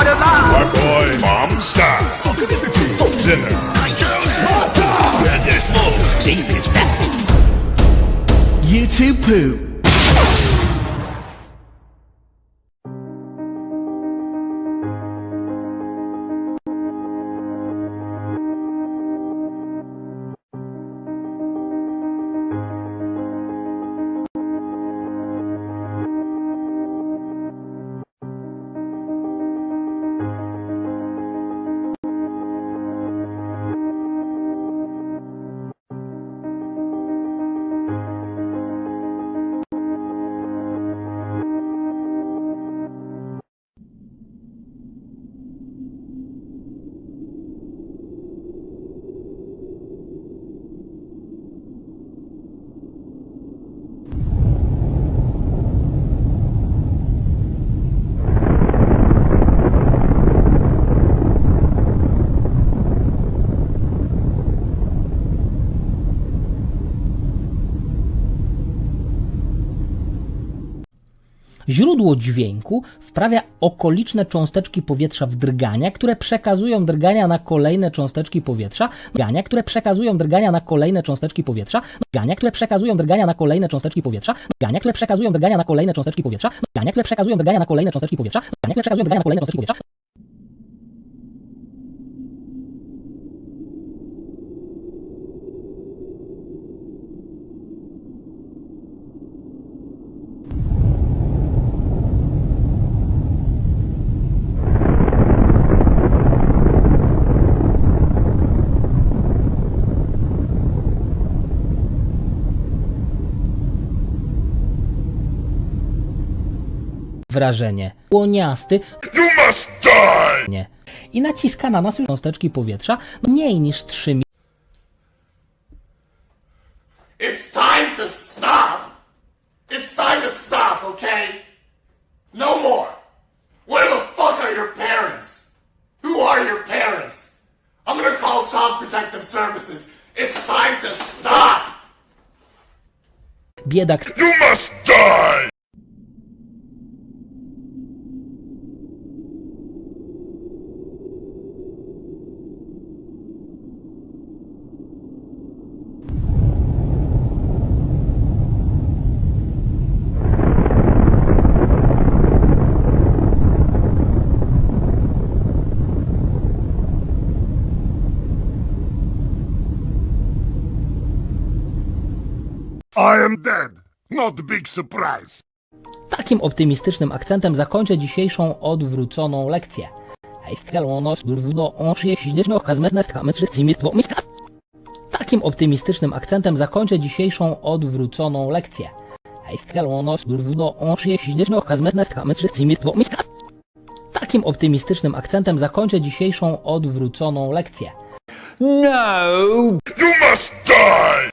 for the law. My boy, mom, style. Dinner. My girl's YouTube poop. Źródło dźwięku wprawia okoliczne cząsteczki powietrza w drgania, które przekazują drgania na kolejne cząsteczki powietrza, drgania, które przekazują drgania na kolejne cząsteczki powietrza, drgania, które przekazują drgania na kolejne cząsteczki powietrza, drgania, które przekazują drgania na kolejne cząsteczki powietrza, drgania, które przekazują drgania na kolejne cząsteczki powietrza, drgania, które przekazują drgania na kolejne cząsteczki powietrza. Wrażenie. Łoniasty, You must die! nie. I naciska na nas już cząsteczki powietrza mniej niż 3 It's time to stop! It's time to stop, okay? No more! Where the fuck are your parents? Who are your parents? I'm gonna call Child Protective Services. It's time to stop! Biedak You must die! I am dead. Not big surprise. Takim optymistycznym akcentem zakończę dzisiejszą odwróconą lekcję. Takim optymistycznym akcentem zakończę dzisiejszą odwróconą lekcję. Takim optymistycznym akcentem zakończę dzisiejszą odwróconą lekcję. You must die!